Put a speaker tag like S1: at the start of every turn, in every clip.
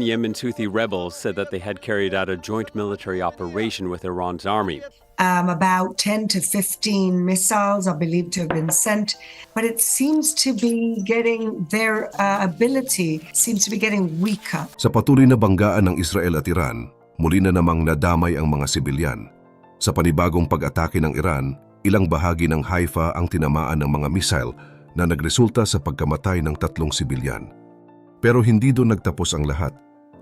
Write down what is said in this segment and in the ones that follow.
S1: Yemen's Houthi rebels said that they had carried out a joint military operation with Iran's army.
S2: Um, about 10 to 15 missiles are believed to have been sent, but it seems to be getting their uh, ability seems to be getting weaker.
S3: Sa patuloy na banggaan ng Israel at Iran, muli na namang nadamay ang mga sibilyan. Sa panibagong pag-atake ng Iran, ilang bahagi ng Haifa ang tinamaan ng mga missile na nagresulta sa pagkamatay ng tatlong sibilyan. Pero hindi doon nagtapos ang lahat.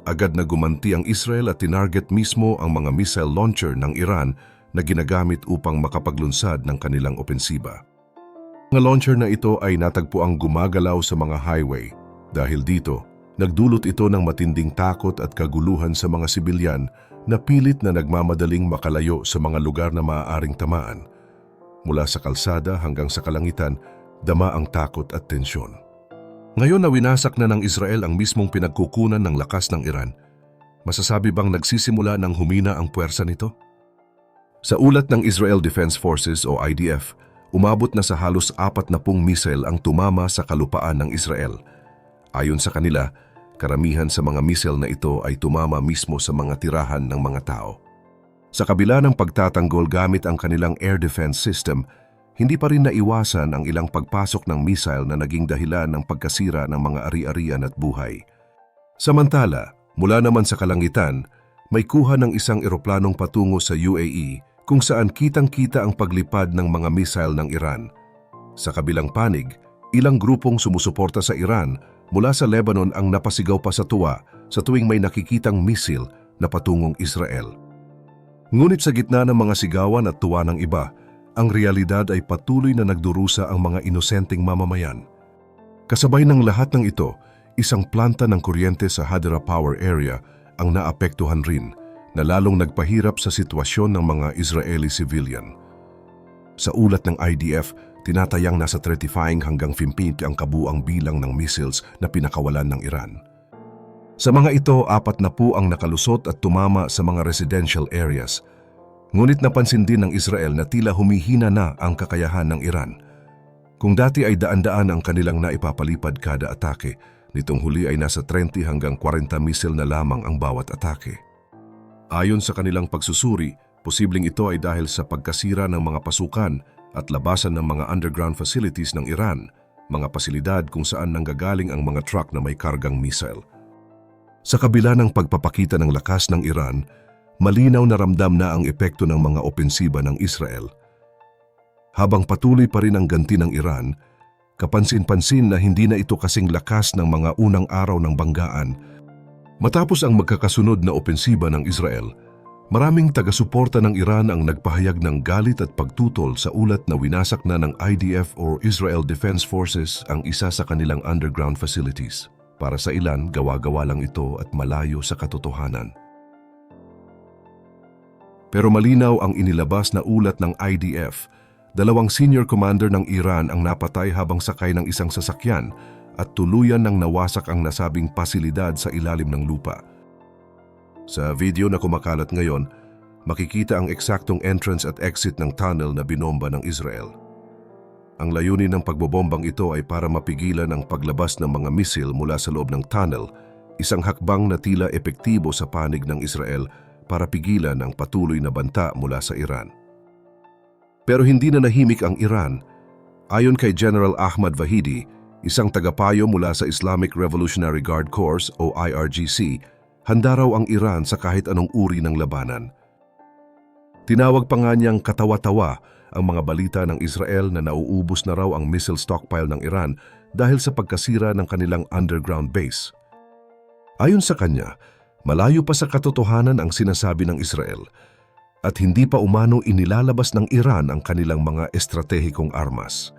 S3: Agad na gumanti ang Israel at tinarget mismo ang mga missile launcher ng Iran na ginagamit upang makapaglunsad ng kanilang opensiba. Mga launcher na ito ay natagpuang gumagalaw sa mga highway. Dahil dito, nagdulot ito ng matinding takot at kaguluhan sa mga sibilyan na pilit na nagmamadaling makalayo sa mga lugar na maaaring tamaan. Mula sa kalsada hanggang sa kalangitan, dama ang takot at tensyon. Ngayon na winasak na ng Israel ang mismong pinagkukunan ng lakas ng Iran, masasabi bang nagsisimula ng humina ang puwersa nito? Sa ulat ng Israel Defense Forces o IDF, umabot na sa halos apat na pung missile ang tumama sa kalupaan ng Israel. Ayon sa kanila, karamihan sa mga missile na ito ay tumama mismo sa mga tirahan ng mga tao. Sa kabila ng pagtatanggol gamit ang kanilang air defense system, hindi pa rin naiwasan ang ilang pagpasok ng missile na naging dahilan ng pagkasira ng mga ari-arian at buhay. Samantala, mula naman sa kalangitan, may kuha ng isang eroplanong patungo sa UAE kung saan kitang-kita ang paglipad ng mga missile ng Iran. Sa kabilang panig, ilang grupong sumusuporta sa Iran mula sa Lebanon ang napasigaw pa sa tuwa sa tuwing may nakikitang missile na patungong Israel. Ngunit sa gitna ng mga sigawan at tuwa ng iba, ang realidad ay patuloy na nagdurusa ang mga inosenteng mamamayan. Kasabay ng lahat ng ito, isang planta ng kuryente sa Hadera Power Area ang naapektuhan rin na lalong nagpahirap sa sitwasyon ng mga Israeli civilian. Sa ulat ng IDF, tinatayang nasa 35 hanggang 50 ang kabuang bilang ng missiles na pinakawalan ng Iran. Sa mga ito, apat na po ang nakalusot at tumama sa mga residential areas. Ngunit napansin din ng Israel na tila humihina na ang kakayahan ng Iran. Kung dati ay daan-daan ang kanilang naipapalipad kada atake, nitong huli ay nasa 30 hanggang 40 missile na lamang ang bawat atake. Ayon sa kanilang pagsusuri, posibleng ito ay dahil sa pagkasira ng mga pasukan at labasan ng mga underground facilities ng Iran, mga pasilidad kung saan nanggagaling ang mga truck na may kargang missile. Sa kabila ng pagpapakita ng lakas ng Iran, malinaw na ramdam na ang epekto ng mga opensiba ng Israel. Habang patuloy pa rin ang ganti ng Iran, kapansin-pansin na hindi na ito kasing lakas ng mga unang araw ng banggaan. Matapos ang magkakasunod na opensiba ng Israel, maraming taga-suporta ng Iran ang nagpahayag ng galit at pagtutol sa ulat na winasak na ng IDF or Israel Defense Forces ang isa sa kanilang underground facilities. Para sa ilan, gawa-gawa lang ito at malayo sa katotohanan. Pero malinaw ang inilabas na ulat ng IDF. Dalawang senior commander ng Iran ang napatay habang sakay ng isang sasakyan at tuluyan ng nawasak ang nasabing pasilidad sa ilalim ng lupa. Sa video na kumakalat ngayon, makikita ang eksaktong entrance at exit ng tunnel na binomba ng Israel. Ang layunin ng pagbobombang ito ay para mapigilan ang paglabas ng mga misil mula sa loob ng tunnel, isang hakbang na tila epektibo sa panig ng Israel para pigilan ang patuloy na banta mula sa Iran. Pero hindi na nahimik ang Iran. Ayon kay General Ahmad Vahidi, isang tagapayo mula sa Islamic Revolutionary Guard Corps o IRGC, handa raw ang Iran sa kahit anong uri ng labanan. Tinawag pa nga niyang katawa-tawa ang mga balita ng Israel na nauubos na raw ang missile stockpile ng Iran dahil sa pagkasira ng kanilang underground base. Ayon sa kanya, malayo pa sa katotohanan ang sinasabi ng Israel at hindi pa umano inilalabas ng Iran ang kanilang mga estratehikong armas.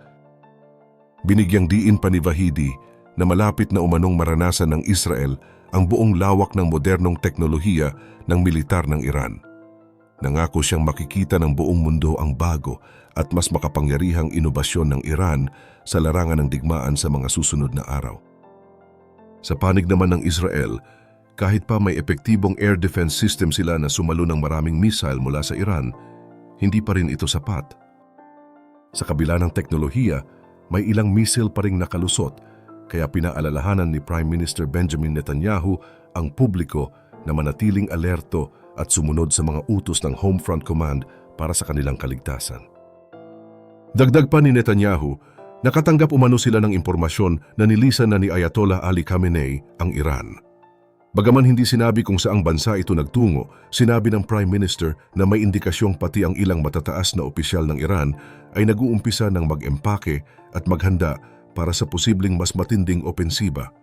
S3: Binigyang diin pa ni Vahidi na malapit na umanong maranasan ng Israel ang buong lawak ng modernong teknolohiya ng militar ng Iran. Nangako siyang makikita ng buong mundo ang bago at mas makapangyarihang inobasyon ng Iran sa larangan ng digmaan sa mga susunod na araw. Sa panig naman ng Israel, kahit pa may epektibong air defense system sila na sumalo ng maraming missile mula sa Iran, hindi pa rin ito sapat. Sa kabila ng teknolohiya, may ilang missile pa ring nakalusot kaya pinaalalahanan ni Prime Minister Benjamin Netanyahu ang publiko na manatiling alerto at sumunod sa mga utos ng Homefront Command para sa kanilang kaligtasan. Dagdag pa ni Netanyahu, nakatanggap umano sila ng impormasyon na nilisan na ni Ayatollah Ali Khamenei ang Iran. Bagaman hindi sinabi kung saang bansa ito nagtungo, sinabi ng Prime Minister na may indikasyong pati ang ilang matataas na opisyal ng Iran ay nag-uumpisa ng mag-empake at maghanda para sa posibleng mas matinding opensiba.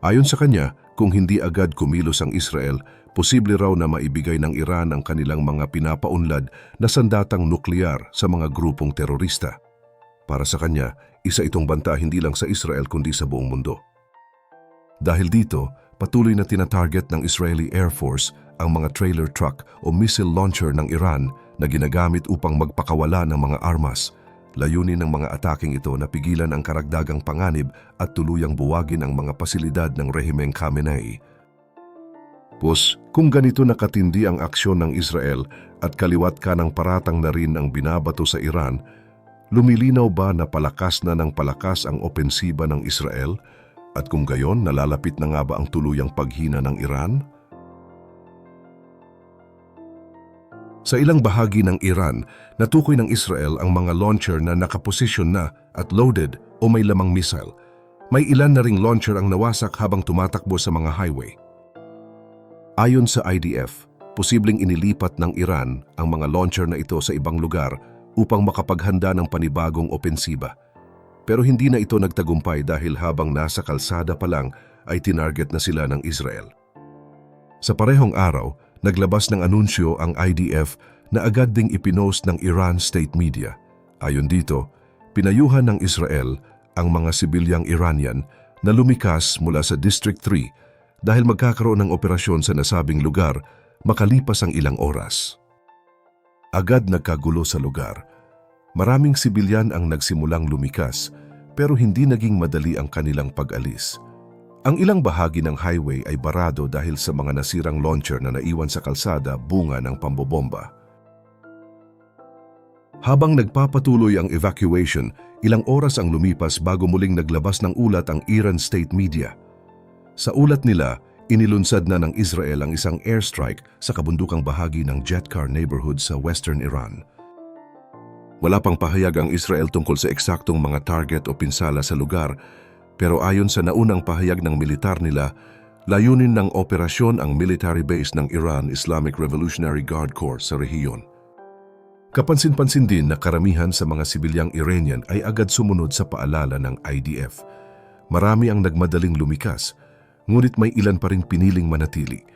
S3: Ayon sa kanya, kung hindi agad kumilos ang Israel, posible raw na maibigay ng Iran ang kanilang mga pinapaunlad na sandatang nuklear sa mga grupong terorista. Para sa kanya, isa itong banta hindi lang sa Israel kundi sa buong mundo. Dahil dito, patuloy na tinatarget ng Israeli Air Force ang mga trailer truck o missile launcher ng Iran na ginagamit upang magpakawala ng mga armas. Layunin ng mga ataking ito na pigilan ang karagdagang panganib at tuluyang buwagin ang mga pasilidad ng rehimeng Khamenei. Pus, kung ganito nakatindi ang aksyon ng Israel at kaliwat ka ng paratang na rin ang binabato sa Iran, lumilinaw ba na palakas na ng palakas ang opensiba ng Israel? At kung gayon, nalalapit na nga ba ang tuluyang paghina ng Iran? Sa ilang bahagi ng Iran, natukoy ng Israel ang mga launcher na nakaposisyon na at loaded o may lamang missile. May ilan na ring launcher ang nawasak habang tumatakbo sa mga highway. Ayon sa IDF, posibleng inilipat ng Iran ang mga launcher na ito sa ibang lugar upang makapaghanda ng panibagong opensiba. Pero hindi na ito nagtagumpay dahil habang nasa kalsada pa lang ay tinarget na sila ng Israel. Sa parehong araw, naglabas ng anunsyo ang IDF na agad ding ipinost ng Iran state media. Ayon dito, pinayuhan ng Israel ang mga sibilyang Iranian na lumikas mula sa District 3 dahil magkakaroon ng operasyon sa nasabing lugar makalipas ang ilang oras. Agad nagkagulo sa lugar. Maraming sibilyan ang nagsimulang lumikas pero hindi naging madali ang kanilang pag-alis. Ang ilang bahagi ng highway ay barado dahil sa mga nasirang launcher na naiwan sa kalsada bunga ng pambobomba. Habang nagpapatuloy ang evacuation, ilang oras ang lumipas bago muling naglabas ng ulat ang Iran state media. Sa ulat nila, inilunsad na ng Israel ang isang airstrike sa kabundukang bahagi ng Jetkar neighborhood sa western Iran. Wala pang pahayag ang Israel tungkol sa eksaktong mga target o pinsala sa lugar, pero ayon sa naunang pahayag ng militar nila, layunin ng operasyon ang military base ng Iran Islamic Revolutionary Guard Corps sa rehiyon. Kapansin-pansin din na karamihan sa mga sibilyang Iranian ay agad sumunod sa paalala ng IDF. Marami ang nagmadaling lumikas, ngunit may ilan pa ring piniling manatili.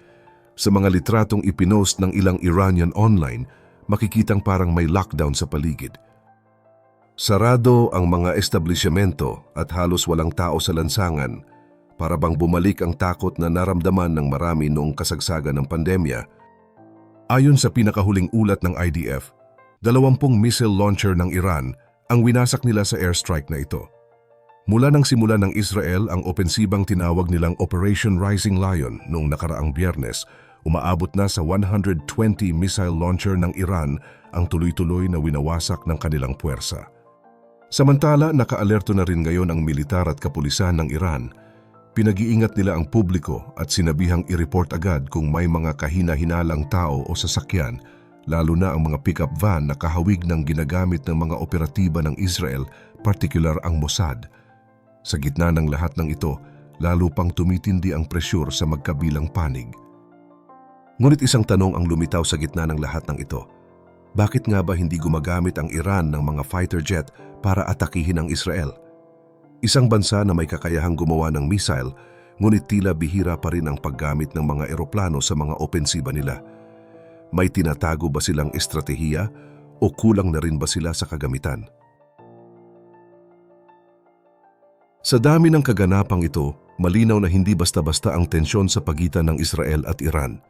S3: Sa mga litratong ipinost ng ilang Iranian online, makikitang parang may lockdown sa paligid. Sarado ang mga establishmento at halos walang tao sa lansangan para bang bumalik ang takot na naramdaman ng marami noong kasagsagan ng pandemya. Ayon sa pinakahuling ulat ng IDF, dalawampung missile launcher ng Iran ang winasak nila sa airstrike na ito. Mula nang simula ng Israel ang opensibang tinawag nilang Operation Rising Lion noong nakaraang biyernes, umaabot na sa 120 missile launcher ng Iran ang tuloy-tuloy na winawasak ng kanilang puwersa. Samantala, nakaalerto na rin ngayon ang militar at kapulisan ng Iran. Pinag-iingat nila ang publiko at sinabihang i-report agad kung may mga kahina-hinalang tao o sasakyan, lalo na ang mga pickup van na kahawig ng ginagamit ng mga operatiba ng Israel, partikular ang Mossad. Sa gitna ng lahat ng ito, lalo pang tumitindi ang presyur sa magkabilang panig. Ngunit isang tanong ang lumitaw sa gitna ng lahat ng ito. Bakit nga ba hindi gumagamit ang Iran ng mga fighter jet para atakihin ang Israel? Isang bansa na may kakayahang gumawa ng missile, ngunit tila bihira pa rin ang paggamit ng mga eroplano sa mga opensiba nila. May tinatago ba silang estratehiya o kulang na rin ba sila sa kagamitan? Sa dami ng kaganapang ito, malinaw na hindi basta-basta ang tensyon sa pagitan ng Israel at Iran.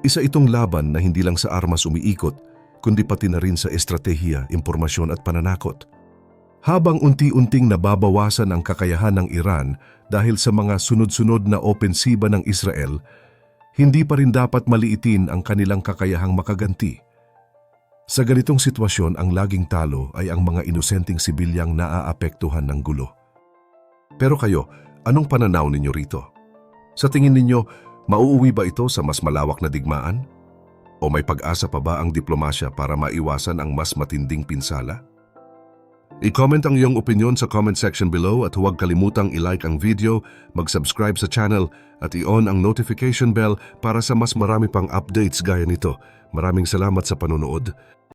S3: Isa itong laban na hindi lang sa armas umiikot, kundi pati na rin sa estratehiya, impormasyon at pananakot. Habang unti-unting nababawasan ang kakayahan ng Iran dahil sa mga sunod-sunod na opensiba ng Israel, hindi pa rin dapat maliitin ang kanilang kakayahang makaganti. Sa ganitong sitwasyon, ang laging talo ay ang mga inosenteng sibilyang naaapektuhan ng gulo. Pero kayo, anong pananaw ninyo rito? Sa tingin ninyo, mauuwi ba ito sa mas malawak na digmaan? O may pag-asa pa ba ang diplomasya para maiwasan ang mas matinding pinsala? I-comment ang iyong opinion sa comment section below at huwag kalimutang i-like ang video, mag-subscribe sa channel at i-on ang notification bell para sa mas marami pang updates gaya nito. Maraming salamat sa panonood.